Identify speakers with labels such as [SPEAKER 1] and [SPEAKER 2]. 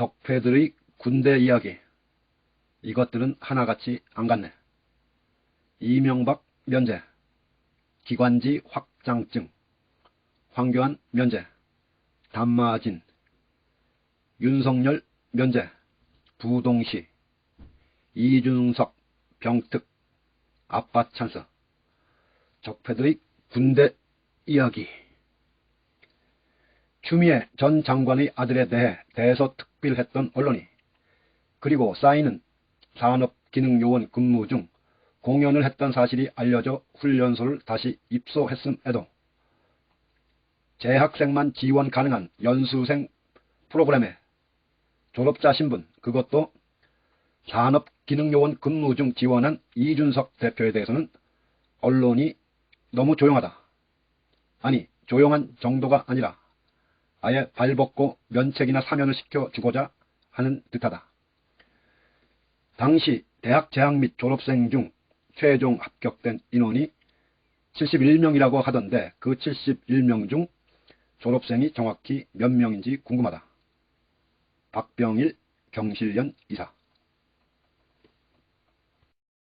[SPEAKER 1] 적폐들의 군대 이야기. 이것들은 하나같이 안 갔네. 이명박 면제. 기관지 확장증. 황교안 면제. 담마진. 윤석열 면제. 부동시. 이준석 병특. 아빠 찬스. 적폐들의 군대 이야기. 추미애 전 장관의 아들에 대해 대서 특필했던 언론이 그리고 쌓이는 산업기능요원 근무 중 공연을 했던 사실이 알려져 훈련소를 다시 입소했음에도 재학생만 지원 가능한 연수생 프로그램에 졸업자 신분 그것도 산업기능요원 근무 중 지원한 이준석 대표에 대해서는 언론이 너무 조용하다. 아니 조용한 정도가 아니라 아예 발벗고 면책이나 사면을 시켜주고자 하는 듯하다. 당시 대학 재학 및 졸업생 중 최종 합격된 인원이 71명이라고 하던데 그 71명 중 졸업생이 정확히 몇 명인지 궁금하다. 박병일 경실련 이사